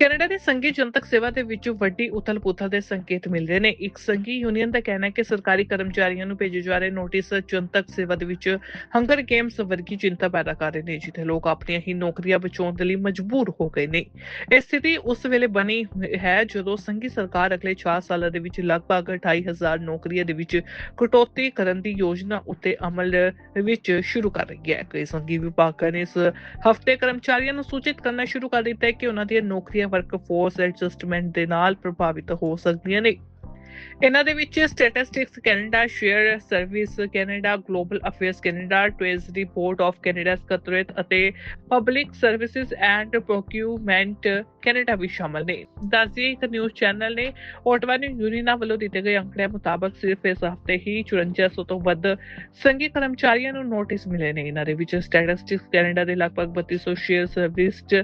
Canada ਦੇ ਸੰਘੀ ਜਨਤਕ ਸੇਵਾ ਦੇ ਵਿੱਚ ਵੱਡੀ ਉਥਲ-ਪੁਥਲ ਦੇ ਸੰਕੇਤ ਮਿਲ ਰਹੇ ਨੇ। ਇੱਕ ਸੰਘੀ ਯੂਨੀਅਨ ਦਾ ਕਹਿਣਾ ਹੈ ਕਿ ਸਰਕਾਰੀ ਕਰਮਚਾਰੀਆਂ ਨੂੰ ਭੇਜੇ ਜਾ ਰਹੇ ਨੋਟਿਸ ਜਨਤਕ ਸੇਵਾ ਦੇ ਵਿੱਚ ਹੰਗਰ ਗੇਮਸ ਵਰਗੀ ਚਿੰਤਾ ਪੈਦਾ ਕਰ ਰਹੇ ਨੇ, ਜਿੱਥੇ ਲੋਕ ਆਪਣੀਆਂ ਹੀ ਨੌਕਰੀਆਂ ਬਚਾਉਣ ਦੇ ਲਈ ਮਜਬੂਰ ਹੋ ਗਏ ਨੇ। ਇਹ ਸਥਿਤੀ ਉਸ ਵੇਲੇ ਬਣੀ ਹੈ ਜਦੋਂ ਸੰਘੀ ਸਰਕਾਰ ਅਗਲੇ 4 ਸਾਲਾਂ ਦੇ ਵਿੱਚ ਲਗਭਗ 28000 ਨੌਕਰੀਆਂ ਦੇ ਵਿੱਚ ਕਟੌਤੀ ਕਰਨ ਦੀ ਯੋਜਨਾ ਉੱਤੇ ਅਮਲ ਵਿੱਚ ਸ਼ੁਰੂ ਕਰ ਰਹੀ ਹੈ। ਕਈ ਸੰਘੀ ਵਿਭਾਗਾਂ ਨੇ ਇਸ ਹਫ਼ਤੇ ਕਰਮਚਾਰੀਆਂ ਨੂੰ ਸੂਚਿਤ ਕਰਨਾ ਸ਼ੁਰੂ ਕਰ ਦਿੱਤਾ ਹੈ ਕਿ ਉਹਨਾਂ ਦੀਆਂ ਨੌਕਰੀਆਂ ਵਰਕਫੋਰਸ ਐਡਜਸਟਮੈਂਟ ਦੇ ਨਾਲ ਪ੍ਰਭਾਵਿਤ ਹੋ ਸਕਦੀਆਂ ਨੇ। ਇਹਨਾਂ ਦੇ ਵਿੱਚ Statistics Canada, share service Canada global affairs Canada trace report of Canada ਸਕੱਤਰੇਤ ਅਤੇ public services and procurement Canada ਵੀ ਸ਼ਾਮਲ ਨੇ। ਦੱਸਦੀ ਇੱਕ ਨਿਊਜ਼ ਚੈਨਲ ਨੇ ਓਟਵਾ ਨਿਊ ਯੂਨੀਨਾ ਵੱਲੋਂ ਦਿੱਤੇ ਗਏ ਅੰਕੜਿਆਂ ਮੁਤਾਬਕ ਸਿਰਫ ਇਸ ਹਫ਼ਤੇ ਹੀ 5400 ਤੋਂ ਵੱਧ ਸੰਘੀ ਕਰਮਚਾਰੀਆਂ ਨੂੰ ਨੋਟਿਸ ਮਿਲੇ ਨੇ। ਇਹਨਾਂ ਦੇ ਵਿੱਚ ਸਟੈਟਿਸਟਿਕਸ ਕੈਨੇਡਾ ਦੇ ਲਗਭਗ 3200 ਸ਼ੇਅਰ ਸਰਵਿਸਡ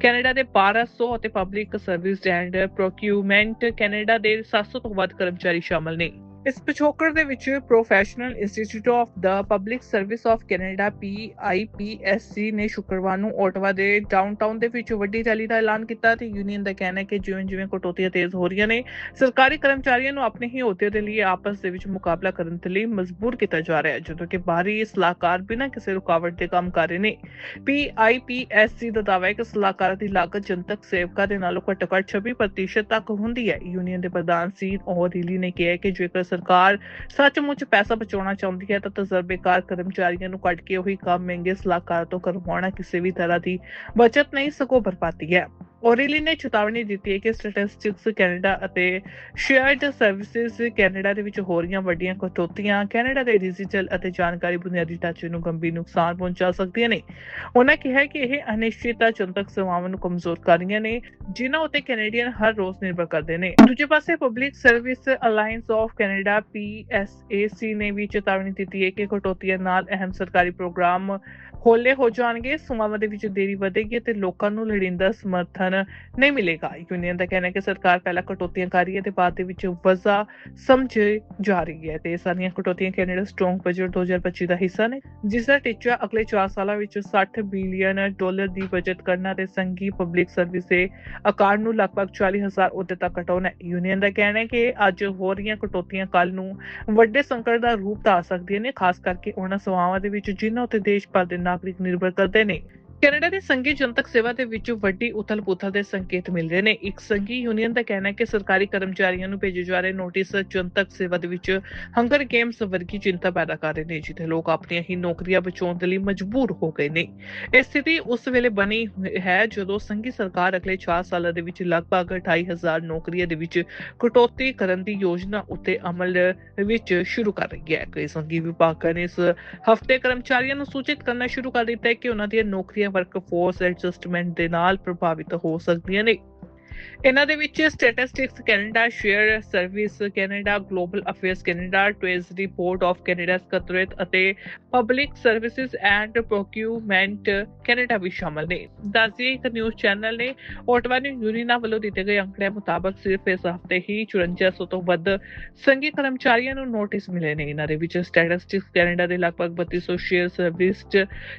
ਕੈਨੇਡਾ ਦੇ 1200 ਅਤੇ public service and procurement Canada ਦੇ 700 ਤੋਂ ਵੱਧ ਕਰਮਚਾਰੀ ਸ਼ਾਮਲ ਨੇ ਇਸ ਪਿਛੋਕੜ ਦੇ ਵਿੱਚ professional institute of the public service of Canada PIPSC ਨੇ ਸ਼ੁੱਕਰਵਾਰ ਨੂੰ ਓਟਵਾ ਦੇ ਡਾਊਨਟਾਊਨ ਦੇ ਵਿੱਚ ਵੱਡੀ ਰੈਲੀ ਦਾ ਐਲਾਨ ਕੀਤਾ ਤੇ ਯੂਨੀਅਨ ਦਾ ਕਹਿਣਾ ਹੈ ਕਿ ਜਿਵੇਂ-ਜਿਵੇਂ ਕਟੌਤੀਆਂ ਤੇਜ਼ ਹੋ ਰਹੀਆਂ ਨੇ, ਸਰਕਾਰੀ ਕਰਮਚਾਰੀਆਂ ਨੂੰ ਆਪਣੇ ਹੀ ਅਹੁਦੇ ਦੇ ਲਈ ਆਪਸ ਦੇ ਵਿੱਚ ਮੁਕਾਬਲਾ ਕਰਨ ਦੇ ਲਈ ਮਜਬੂਰ ਕੀਤਾ ਜਾ ਰਿਹਾ ਹੈ, ਜਦੋਂ ਕਿ ਬਾਹਰੀ ਸਲਾਹਕਾਰ ਬਿਨਾਂ ਕਿਸੇ ਰੁਕਾਵਟ ਦੇ ਕੰਮ ਕਰ ਰਹੇ ਨੇ। PIPSC ਦਾ ਦਾਅਵਾ ਹੈ ਕਿ ਸਲਾਹਕਾਰਾਂ ਦੀ ਲਾਗਤ ਜਨਤਕ ਸੇਵਕਾਂ ਦੇ ਨਾਲੋਂ ਘੱਟੋ-ਘੱਟ 26% ਤੱਕ ਹੁੰਦੀ ਹੈ। ਯੂਨੀਅਨ ਦੇ ਪ੍ਰਧਾਨ ਸੀ ਓਰੀਲੀ ਨੇ ਕਿਹਾ ਕਿ ਜੇਕਰ ਸਰਕਾਰ ਸੱਚਮੁੱਚ ਪੈਸਾ ਬਚਾਉਣਾ ਚਾਹੁੰਦੀ ਹੈ ਤਾਂ ਤਜਰਬੇਕਾਰ ਕਰਮਚਾਰੀਆਂ ਨੂੰ ਕੱਢ ਕੇ ਉਹੀ ਕੰਮ ਮਹਿੰਗੇ ਸਲਾਹਕਾਰ ਤੋਂ ਕਰਵਾਉਣਾ ਕਿਸੇ ਵੀ ਤਰ੍ਹਾਂ ਦੀ ਬਚਤ ਨਹੀਂ, ਸਗੋਂ ਬਰਬਾਦੀ ਹੈ। ਓਰੀਲੀ ਨੇ ਚੇਤਾਵਨੀ ਦਿੱਤੀ ਹੈ ਕਿ ਸਟੈਟਿਸਟਿਕਸ ਕੈਨੇਡਾ ਅਤੇ ਸ਼ੇਅਰਡ ਸਰਵਿਸਿਜ਼ ਕੈਨੇਡਾ ਦੇ ਵਿੱਚ ਹੋ ਰਹੀਆਂ ਵੱਡੀਆਂ ਕਟੌਤੀਆਂ ਕੈਨੇਡਾ ਦੇ ਡਿਜੀਟਲ ਅਤੇ ਜਾਣਕਾਰੀ ਬੁਨਿਆਦੀ ਢਾਂਚੇ ਨੂੰ ਗੰਭੀਰ ਨੁਕਸਾਨ ਪਹੁੰਚਾ ਸਕਦੀਆਂ ਨੇ। ਉਹਨਾਂ ਕਿਹਾ ਕਿ ਇਹ ਅਨਿਸ਼ਚਿਤਤਾ ਜਨਤਕ ਸੇਵਾਵਾਂ ਨੂੰ ਕਮਜ਼ੋਰ ਕਰ ਰਹੀਆਂ ਨੇ, ਜਿਨ੍ਹਾਂ ਉੱਤੇ ਕੈਨੇਡੀਅਨ ਹਰ ਰੋਜ਼ ਨਿਰਭਰ ਕਰਦੇ ਨੇ। ਦੂਜੇ ਪਾਸੇ public service alliance of Canada PSAC ਨੇ ਵੀ ਚੇਤਾਵਨੀ ਦਿੱਤੀ ਹੈ ਕਿ ਕਟੌਤੀਆਂ ਨਾਲ ਅਹਿਮ ਸਰਕਾਰੀ ਪ੍ਰੋਗਰਾਮ ਹੋਲੇ ਹੋ ਜਾਣਗੇ। ਸੇਵਾਵਾਂ ਦੇ ਵਿੱਚ ਦੇਰੀ ਵਧੇਗੀ ਤੇ ਲੋਕਾਂ ਨੂੰ ਲੋੜੀਂਦਾ ਸਮਰਥਨ ਨਹੀਂ ਮਿਲੇਗਾ। ਯੂਨੀਅਨ ਦਾ ਕਹਿਣਾ ਹੈ ਕਿ ਸਰਕਾਰ ਪਹਿਲਾਂ ਕਟੌਤੀਆਂ ਕਰ ਰਹੀ ਹੈ ਤੇ ਬਾਅਦ ਦੇ ਵਿੱਚ ਵਜ਼ਾ ਸਮਝੇ ਜਾ ਰਹੀ ਹੈ ਤੇ ਇਹ ਸਾਰੀਆਂ ਕਟੌਤੀਆਂ ਕੈਨੇਡਾ ਸਟਰੋਂਗ ਬਜਟ 2025 ਦਾ ਹਿੱਸਾ ਨੇ। ਜਿਸ ਦਾ ਟੀਚਾ ਅਗਲੇ 4 ਸਾਲਾਂ ਵਿੱਚ 60 ਬਿਲੀਅਨ ਡਾਲਰ ਦੀ ਬਚਤ ਕਰਨਾ ਤੇ ਸੰਘੀ ਪਬਲਿਕ ਸਰਵਿਸ ਦੇ ਆਕਾਰ ਨੂੰ ਲਗਭਗ 40000 ਅਹੁਦੇ ਤੱਕ ਘਟਾਉਣਾ ਯੂਨੀਅਨ ਦਾ ਕਹਿਣਾ ਹੈ ਕਿ ਅੱਜ ਹੋ ਰਹੀਆਂ ਕਟੌਤੀਆਂ ਕੱਲ ਨੂੰ ਵੱਡੇ ਸੰਕਟ ਦਾ ਰੂਪ ਧਾਰ ਸਕਦੀਆਂ ਨੇ, ਖਾਸ ਕਰਕੇ ਉਹਨਾਂ ਸੇਵਾਵਾਂ ਦੇ ਵਿੱਚ ਜਿਨ੍ਹਾਂ ਉਤੇ ਦੇਸ਼ ਭਰ ਦੇ ਨਾਗਰਿਕ ਨਿਰਭਰ ਕਰਦੇ ਨੇ। ਕੈਨੇਡਾ ਦੇ ਸੰਘੀ ਜਨਤਕ ਸੇਵਾ ਦੇ ਵਿੱਚ ਵੱਡੀ ਉਥਲ-ਪੁਥਲ ਦੇ ਸੰਕੇਤ ਮਿਲ ਰਹੇ ਨੇ। ਇੱਕ ਸੰਘੀ ਯੂਨੀਅਨ ਦਾ ਕਹਿਣਾ ਹੈ ਕਿ ਸਰਕਾਰੀ ਕਰਮਚਾਰੀਆਂ ਨੂੰ ਭੇਜੇ ਜਾ ਰਹੇ ਨੋਟਿਸ ਜਨਤਕ ਸੇਵਾ ਦੇ ਵਿੱਚ ਹੰਗਰ ਗੇਮਸ ਵਰਗੀ ਚਿੰਤਾ ਪੈਦਾ ਕਰ ਰਹੇ ਨੇ, ਜਿੱਥੇ ਲੋਕ ਆਪਣੀਆਂ ਹੀ ਨੌਕਰੀਆਂ ਬਚਾਉਣ ਦੇ ਲਈ ਮਜਬੂਰ ਹੋ ਗਏ ਨੇ। ਇਹ ਸਥਿਤੀ ਉਸ ਵੇਲੇ ਬਣੀ ਹੈ ਜਦੋਂ ਸੰਘੀ ਸਰਕਾਰ ਅਗਲੇ 4 ਸਾਲਾਂ ਦੇ ਵਿੱਚ ਲਗਭਗ 28000 ਨੌਕਰੀਆਂ ਦੇ ਵਿੱਚ ਕਟੌਤੀ ਕਰਨ ਦੀ ਯੋਜਨਾ ਉੱਤੇ ਅਮਲ ਵਿੱਚ ਸ਼ੁਰੂ ਕਰ ਰਹੀ ਹੈ। ਕਈ ਸੰਘੀ ਵਿਭਾਗਾਂ ਨੇ ਇਸ ਹਫ਼ਤੇ ਕਰਮਚਾਰੀਆਂ ਨੂੰ ਸੂਚਿਤ ਕਰਨਾ ਸ਼ੁਰੂ ਕਰ ਦਿੱਤਾ ਹੈ ਕਿ ਉਹਨਾਂ ਦੀਆਂ ਨੌਕਰੀਆਂ ਵਰਕਫੋਰਸ ਐਡਜਸਟਮੈਂਟ ਦੇ ਨਾਲ ਪ੍ਰਭਾਵਿਤ ਹੋ ਸਕਦੀਆਂ ਨੇ। ਇਹਨਾਂ ਦੇ ਵਿੱਚ Statistics Canada share service Canada global affairs Canada trace report of Canada ਸਕੱਤਰੇਤ ਅਤੇ public services and procurement Canada ਵੀ ਸ਼ਾਮਲ ਨੇ। ਦੱਸਦੀ ਇੱਕ ਨਿਊਜ਼ ਚੈਨਲ ਨੇ ਓਟਵਾ ਨਿਊ ਯੂਨੀਨਾ ਵੱਲੋਂ ਦਿੱਤੇ ਗਏ ਅੰਕੜਿਆਂ ਮੁਤਾਬਕ ਸਿਰਫ ਇਸ ਹਫ਼ਤੇ ਹੀ 5400 ਤੋਂ ਵੱਧ ਸੰਘੀ ਕਰਮਚਾਰੀਆਂ ਨੂੰ ਨੋਟਿਸ ਮਿਲੇ ਨੇ। ਇਹਨਾਂ ਦੇ ਵਿੱਚ ਸਟੈਟਿਸਟਿਕਸ ਕੈਨੇਡਾ ਦੇ ਲਗਭਗ 3200 ਸ਼ੇਅਰ ਸਰਵਿਸਡ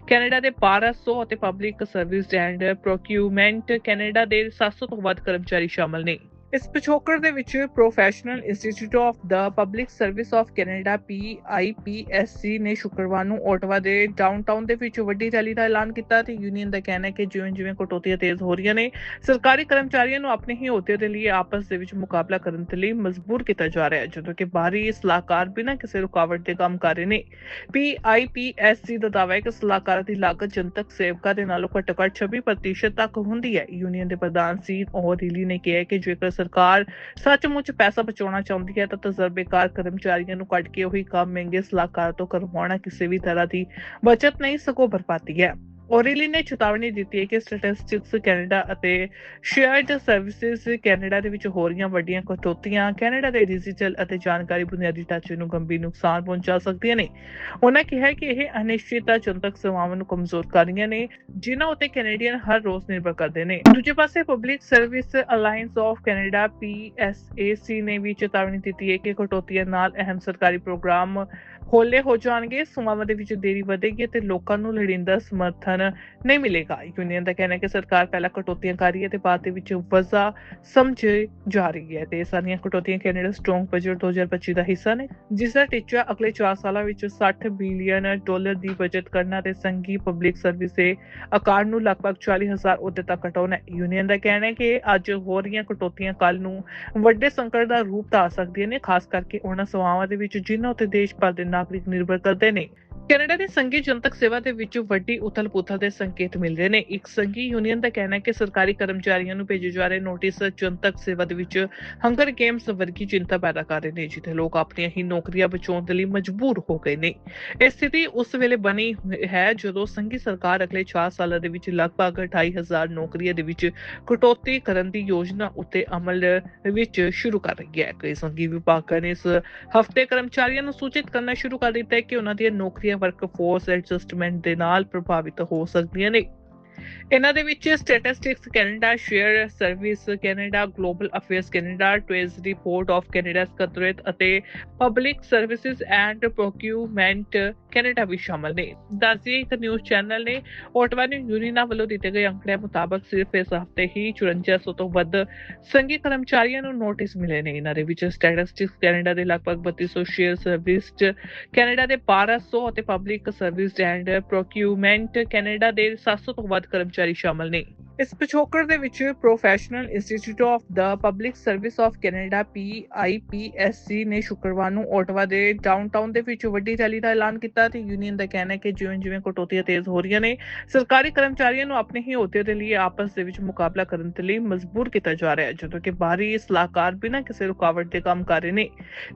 ਕੈਨੇਡਾ ਦੇ 1200 ਅਤੇ public service and procurement Canada ਦੇ 700 ਤੋਂ ਵੱਧ ਕਰਮਚਾਰੀ ਸ਼ਾਮਲ ਨੇ। ਇਸ ਪਿਛੋਕੜ ਦੇ ਵਿੱਚ professional institute of the public service of Canada PIPSC ਨੇ ਸ਼ੁੱਕਰਵਾਰ ਨੂੰ ਓਟਵਾ ਦੇ ਡਾਊਨਟਾਊਨ ਦੇ ਵਿੱਚ ਵੱਡੀ ਰੈਲੀ ਦਾ ਐਲਾਨ ਕੀਤਾ ਤੇ ਯੂਨੀਅਨ ਦਾ ਕਹਿਣਾ ਹੈ ਕਿ ਜਿਵੇਂ-ਜਿਵੇਂ ਕਟੌਤੀਆਂ ਤੇਜ਼ ਹੋ ਰਹੀਆਂ ਨੇ, ਸਰਕਾਰੀ ਕਰਮਚਾਰੀਆਂ ਨੂੰ ਆਪਣੇ ਹੀ ਅਹੁਦੇ ਦੇ ਲਈ ਆਪਸ ਦੇ ਵਿੱਚ ਮੁਕਾਬਲਾ ਕਰਨ ਦੇ ਲਈ ਮਜਬੂਰ ਕੀਤਾ ਜਾ ਰਿਹਾ ਹੈ, ਜਦੋਂ ਕਿ ਬਾਹਰੀ ਸਲਾਹਕਾਰ ਬਿਨਾਂ ਕਿਸੇ ਰੁਕਾਵਟ ਦੇ ਕੰਮ ਕਰ ਰਹੇ ਨੇ। PIPSC ਦਾ ਦਾਅਵਾ ਹੈ ਕਿ ਸਲਾਹਕਾਰਾਂ ਦੀ ਲਾਗਤ ਜਨਤਕ ਸੇਵਕਾਂ ਦੇ ਨਾਲੋਂ ਘੱਟੋ-ਘੱਟ 26% ਤੱਕ ਹੁੰਦੀ ਹੈ। ਯੂਨੀਅਨ ਦੇ ਪ੍ਰਧਾਨ ਸੀ ਓਰੀਲੀ ਨੇ ਕਿਹਾ ਕਿ ਜੇਕਰ ਸਰਕਾਰ ਸੱਚਮੁੱਚ ਪੈਸਾ ਬਚਾਉਣਾ ਚਾਹੁੰਦੀ ਹੈ ਤਾਂ ਤਜਰਬੇਕਾਰ ਕਰਮਚਾਰੀਆਂ ਨੂੰ ਕੱਢ ਕੇ ਉਹੀ ਕੰਮ ਮਹਿੰਗੇ ਸਲਾਹਕਾਰ ਤੋਂ ਕਰਵਾਉਣਾ ਕਿਸੇ ਵੀ ਤਰ੍ਹਾਂ ਦੀ ਬਚਤ ਨਹੀਂ, ਸਗੋਂ ਬਰਬਾਦੀ ਹੈ। ਓਰੀਲੀ ਨੇ ਚੇਤਾਵਨੀ ਦਿੱਤੀ ਹੈ ਕਿ ਸਟੈਟਿਸਟਿਕਸ ਕੈਨੇਡਾ ਅਤੇ ਸ਼ੇਅਰਡ ਸਰਵਿਸਿਜ਼ ਕੈਨੇਡਾ ਦੇ ਵਿੱਚ ਹੋ ਰਹੀਆਂ ਵੱਡੀਆਂ ਕਟੌਤੀਆਂ ਕੈਨੇਡਾ ਦੇ ਡਿਜੀਟਲ ਅਤੇ ਜਾਣਕਾਰੀ ਬੁਨਿਆਦੀ ਢਾਂਚੇ ਨੂੰ ਗੰਭੀਰ ਨੁਕਸਾਨ ਪਹੁੰਚਾ ਸਕਦੀਆਂ ਨੇ। ਉਹਨਾਂ ਕਿਹਾ ਕਿ ਇਹ ਅਨਿਸ਼ਚਿਤਤਾ ਜਨਤਕ ਸੇਵਾਵਾਂ ਨੂੰ ਕਮਜ਼ੋਰ ਕਰ ਰਹੀਆਂ ਨੇ, ਜਿਨ੍ਹਾਂ ਉੱਤੇ ਕੈਨੇਡੀਅਨ ਹਰ ਰੋਜ਼ ਨਿਰਭਰ ਕਰਦੇ ਨੇ। ਦੂਜੇ ਪਾਸੇ public service alliance of Canada PSAC ਨੇ ਵੀ ਚੇਤਾਵਨੀ ਦਿੱਤੀ ਹੈ ਕਿ ਕਟੌਤੀਆਂ ਨਾਲ ਅਹਿਮ ਸਰਕਾਰੀ ਪ੍ਰੋਗਰਾਮ ਹੋਲੇ ਹੋ ਜਾਣਗੇ ਸੇਵਾਵਾਂ ਦੇ ਵਿੱਚ ਦੇਰੀ ਵਧੇਗੀ ਤੇ ਲੋਕਾਂ ਨੂੰ ਲੋੜੀਂਦਾ ਸਮਰਥਨ ਨਹੀਂ ਮਿਲੇਗਾ। ਯੂਨੀਅਨ ਦਾ ਕਹਿਣਾ ਹੈ ਕਿ ਸਰਕਾਰ ਪਹਿਲਾਂ ਕਟੌਤੀਆਂ ਕਰ ਰਹੀ ਹੈ ਤੇ ਬਾਅਦ ਦੇ ਵਿੱਚ ਵਜ਼ਾ ਸਮਝੇ ਜਾ ਰਹੀ ਹੈ ਤੇ ਸਾਰੀਆਂ ਕਟੌਤੀਆਂ ਕੈਨੇਡਾ ਸਟਰੋਂਗ ਬਜਟ 2025 ਦਾ ਹਿੱਸਾ ਨੇ, ਜਿਸ ਦਾ ਟੀਚਾ ਅਗਲੇ 4 ਸਾਲਾਂ ਵਿੱਚ 60 ਬਿਲੀਅਨ ਡਾਲਰ ਦੀ ਬਜਟ ਕਰਨਾ ਤੇ ਸੰਘੀ ਪਬਲਿਕ ਸਰਵਿਸ ਦੇ ਆਕਾਰ ਨੂੰ ਲਗਭਗ 40000 ਅਹੁਦੇ ਤੱਕ ਘਟਾਉਣਾ ਯੂਨੀਅਨ ਦਾ ਕਹਿਣਾ ਹੈ ਕਿ ਅੱਜ ਹੋ ਰਹੀਆਂ ਕਟੌਤੀਆਂ ਕੱਲ ਨੂੰ ਵੱਡੇ ਸੰਕਟ ਦਾ ਰੂਪ ਧਾਰ ਸਕਦੀਆਂ ਨੇ, ਖਾਸ ਕਰਕੇ ਉਹਨਾਂ ਸੇਵਾਵਾਂ ਦੇ ਵਿੱਚ ਜਿਨ੍ਹਾਂ ਉੱਤੇ ਦੇਸ਼ ਭਰ ਦੇ ਨਾਗਰਿਕ ਨਿਰਭਰ ਕਰਦੇ ਨੇ ਕੈਨੇਡਾ ਦੇ ਸੰਘੀ ਜਨਤਕ ਸੇਵਾ ਦੇ ਵਿੱਚ ਵੱਡੀ ਉਥਲ-ਪੁਥਲ ਦੇ ਸੰਕੇਤ ਮਿਲ ਰਹੇ ਨੇ। ਇੱਕ ਸੰਘੀ ਯੂਨੀਅਨ ਦਾ ਕਹਿਣਾ ਹੈ ਕਿ ਸਰਕਾਰੀ ਕਰਮਚਾਰੀਆਂ ਨੂੰ ਭੇਜੇ ਜਾ ਰਹੇ ਨੋਟਿਸ ਜਨਤਕ ਸੇਵਾ ਦੇ ਵਿੱਚ ਹੰਗਰ ਗੇਮਸ ਵਰਗੀ ਚਿੰਤਾ ਪੈਦਾ ਕਰ ਰਹੇ ਨੇ, ਜਿੱਥੇ ਲੋਕ ਆਪਣੀਆਂ ਹੀ ਨੌਕਰੀਆਂ ਬਚਾਉਣ ਦੇ ਲਈ ਮਜਬੂਰ ਹੋ ਗਏ ਨੇ। ਇਹ ਸਥਿਤੀ ਉਸ ਵੇਲੇ ਬਣੀ ਹੈ ਜਦੋਂ ਸੰਘੀ ਸਰਕਾਰ ਅਗਲੇ 4 ਸਾਲਾਂ ਦੇ ਵਿੱਚ ਲਗਭਗ 28000 ਨੌਕਰੀਆਂ ਦੇ ਵਿੱਚ ਕਟੌਤੀ ਕਰਨ ਦੀ ਯੋਜਨਾ ਉੱਤੇ ਅਮਲ ਵਿੱਚ ਸ਼ੁਰੂ ਕਰ ਰਹੀ ਹੈ। ਕਈ ਸੰਘੀ ਵਿਭਾਗਾਂ ਨੇ ਇਸ ਹਫ਼ਤੇ ਕਰਮਚਾਰੀਆਂ ਨੂੰ ਸੂਚਿਤ ਕਰਨਾ ਸ਼ੁਰੂ ਕਰ ਦਿੱਤਾ ਹੈ ਕਿ ਉਹਨਾਂ ਦੀਆਂ ਨੌਕਰੀਆਂ ਵਰਕਫੋਰਸ ਐਡਜਸਟਮੈਂਟ ਦੇ ਨਾਲ ਪ੍ਰਭਾਵਿਤ ਹੋ ਸਕਦੀਆਂ ਨੇ। ਇਹਨਾਂ ਦੇ ਵਿੱਚ Statistics Canada, share service Canada global affairs Canada treasury board of Canada ਸਕੱਤਰੇਤ ਅਤੇ public services and procurement Canada ਵੀ ਸ਼ਾਮਲ ਨੇ। ਦੱਸਦੀ ਇੱਕ ਨਿਊਜ਼ ਚੈਨਲ ਨੇ ਓਟਵਾ ਨਿਊ ਯੂਨੀਅਨਾਂ ਵੱਲੋਂ ਦਿੱਤੇ ਗਏ ਅੰਕੜਿਆਂ ਮੁਤਾਬਕ ਸਿਰਫ ਇਸ ਹਫ਼ਤੇ ਹੀ 5400 ਤੋਂ ਵੱਧ ਸੰਘੀ ਕਰਮਚਾਰੀਆਂ ਨੂੰ ਨੋਟਿਸ ਮਿਲੇ ਨੇ। ਇਹਨਾਂ ਦੇ ਵਿੱਚ ਸਟੈਟਿਸਟਿਕਸ ਕੈਨੇਡਾ ਦੇ ਲਗਭਗ 3200 ਸ਼ੇਅਰ ਸਰਵਿਸ ਕੈਨੇਡਾ ਦੇ 1200 ਅਤੇ public service and procurement Canada ਦੇ 700 ਤੋਂ ਵੱਧ ਕਰਮਚਾਰੀ ਸ਼ਾਮਲ ਨੇ। ਇਸ ਪਿਛੋਕੜ ਦੇ ਵਿੱਚ professional institute of the public service of Canada PIPSC ਨੇ ਸ਼ੁੱਕਰਵਾਰ ਨੂੰ ਓਟਵਾ ਦੇ ਡਾਊਨਟਾਊਨ ਦੇ ਵਿੱਚ ਵੱਡੀ ਰੈਲੀ ਦਾ ਐਲਾਨ ਕੀਤਾ ਤੇ ਯੂਨੀਅਨ ਦਾ ਕਹਿਣਾ ਹੈ ਕਿ ਜਿਵੇਂ-ਜਿਵੇਂ ਕਟੌਤੀਆਂ ਤੇਜ਼ ਹੋ ਰਹੀਆਂ ਨੇ, ਸਰਕਾਰੀ ਕਰਮਚਾਰੀਆਂ ਨੂੰ ਆਪਣੇ ਹੀ ਅਹੁਦੇ ਦੇ ਲਈ ਆਪਸ ਦੇ ਵਿੱਚ ਮੁਕਾਬਲਾ ਕਰਨ ਦੇ ਲਈ ਮਜਬੂਰ ਕੀਤਾ ਜਾ ਰਿਹਾ ਹੈ, ਜਦੋਂ ਕਿ ਬਾਹਰੀ ਸਲਾਹਕਾਰ ਬਿਨਾਂ ਕਿਸੇ ਰੁਕਾਵਟ ਦੇ ਕੰਮ ਕਰ ਰਹੇ ਨੇ।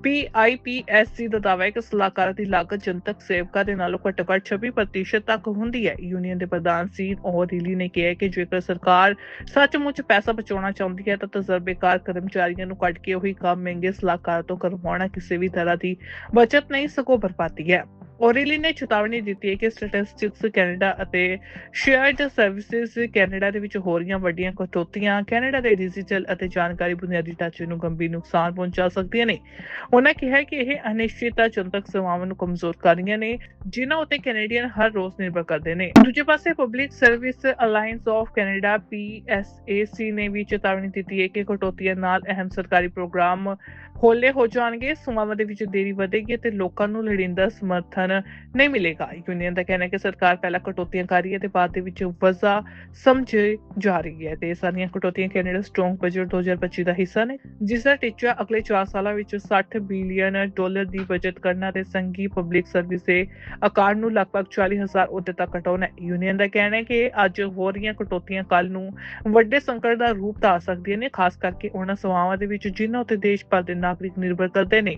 PIPSC ਦਾ ਦਾਅਵਾ ਹੈ ਕਿ ਸਲਾਹਕਾਰਾਂ ਦੀ ਲਾਗਤ ਜਨਤਕ ਸੇਵਕਾਂ ਦੇ ਨਾਲੋਂ ਘੱਟੋ-ਘੱਟ 26% ਤੱਕ ਹੁੰਦੀ ਹੈ। ਯੂਨੀਅਨ ਦੇ ਪ੍ਰਧਾਨ ਸੀ ਔਰੀਲੀ ਨੇ ਕਿਹਾ ਕਿ ਜੇਕਰ ਸਰਕਾਰ ਸੱਚਮੁੱਚ ਪੈਸਾ ਬਚਾਉਣਾ ਚਾਹੁੰਦੀ ਹੈ, ਤਾਂ ਤਜਰਬੇਕਾਰ ਕਰਮਚਾਰੀਆਂ ਨੂੰ ਕੱਢ ਕੇ ਉਹੀ ਕੰਮ ਮਹਿੰਗੇ ਸਲਾਹਕਾਰ ਤੋਂ ਕਰਵਾਉਣਾ ਕਿਸੇ ਵੀ ਤਰ੍ਹਾਂ ਦੀ ਬਚਤ ਨਹੀਂ, ਸਗੋਂ ਬਰਬਾਦੀ ਹੈ। ਔਰੀਲੀ ਨੇ ਚੇਤਾਵਨੀ ਦਿੱਤੀ ਹੈ ਕਿ ਸਟੈਟਿਸਟਿਕਸ ਕੈਨੇਡਾ ਅਤੇ ਸ਼ੇਅਰਡ ਸਰਵਿਸਿਜ਼ ਕੈਨੇਡਾ ਦੇ ਵਿੱਚ ਹੋ ਰਹੀਆਂ ਵੱਡੀਆਂ ਕਟੌਤੀਆਂ, ਕੈਨੇਡਾ ਦੇ ਡਿਜੀਟਲ ਅਤੇ ਜਾਣਕਾਰੀ ਬੁਨਿਆਦੀ ਢਾਂਚੇ ਨੂੰ ਗੰਭੀਰ ਨੁਕਸਾਨ ਪਹੁੰਚਾ ਸਕਦੀਆਂ ਨੇ। ਉਹਨਾਂ ਕਿਹਾ ਕਿ ਇਹ ਅਨਿਸ਼ਚਿਤਤਾ ਜਨਤਕ ਸੇਵਾਵਾਂ ਨੂੰ ਕਮਜ਼ੋਰ ਕਰ ਰਹੀਆਂ ਨੇ, ਜਿਨ੍ਹਾਂ ਉੱਤੇ ਕੈਨੇਡੀਅਨ ਹਰ ਰੋਜ਼ ਨਿਰਭਰ ਕਰਦੇ ਨੇ। ਦੂਜੇ ਪਾਸੇ public service alliance of Canada PSAC ਨੇ ਵੀ ਚੇਤਾਵਨੀ ਦਿੱਤੀ ਹੈ ਕਿ ਕਟੌਤੀਆਂ ਨਾਲ ਅਹਿਮ ਸਰਕਾਰੀ ਪ੍ਰੋਗਰਾਮ ਹੋਲੇ ਹੋ ਜਾਣਗੇ। ਸੇਵਾਵਾਂ ਦੇ ਵਿੱਚ ਦੇਰੀ ਵਧੇਗੀ ਅਤੇ ਲੋਕਾਂ ਨੂੰ ਲੋੜੀਂਦਾ ਸਮਰਥਨ ਨਹੀਂ ਮਿਲੇਗਾ। ਯੂਨੀਅਨ ਦਾ ਕਹਿਣਾ ਹੈ ਕਿ ਸਰਕਾਰ ਪਹਿਲਾਂ ਕਟੌਤੀਆਂ ਕਰ ਰਹੀ ਹੈ ਤੇ ਬਾਅਦ ਦੇ ਵਿੱਚ ਵਜ਼ਾ ਸਮਝੇ ਜਾ ਰਹੀ ਹੈ ਤੇ ਸਾਰੀਆਂ ਕਟੌਤੀਆਂ ਕੈਨੇਡਾ ਸਟਰੋਂਗ ਬਜਟ 2025 ਦਾ ਹਿੱਸਾ ਨੇ, ਜਿਸ ਦਾ ਟੀਚਾ ਅਗਲੇ 4 ਸਾਲਾਂ ਵਿੱਚ 60 ਬਿਲੀਅਨ ਡਾਲਰ ਦੀ ਬਜਟ ਕਰਨਾ ਤੇ ਸੰਘੀ ਪਬਲਿਕ ਸਰਵਿਸ ਦੇ ਆਕਾਰ ਨੂੰ ਲਗਭਗ 40000 ਅਹੁਦੇ ਤੱਕ ਘਟਾਉਣਾ ਯੂਨੀਅਨ ਦਾ ਕਹਿਣਾ ਹੈ ਕਿ ਅੱਜ ਹੋ ਰਹੀਆਂ ਕਟੌਤੀਆਂ ਕੱਲ ਨੂੰ ਵੱਡੇ ਸੰਕਟ ਦਾ ਰੂਪ ਧਾਰ ਸਕਦੀਆਂ ਨੇ, ਖਾਸ ਕਰਕੇ ਉਹਨਾਂ ਸੇਵਾਵਾਂ ਦੇ ਵਿੱਚ ਜਿਨ੍ਹਾਂ ਉੱਤੇ ਦੇਸ਼ ਭਰ ਦੇ ਨਾਗਰਿਕ ਨਿਰਭਰ ਕਰਦੇ ਨੇ।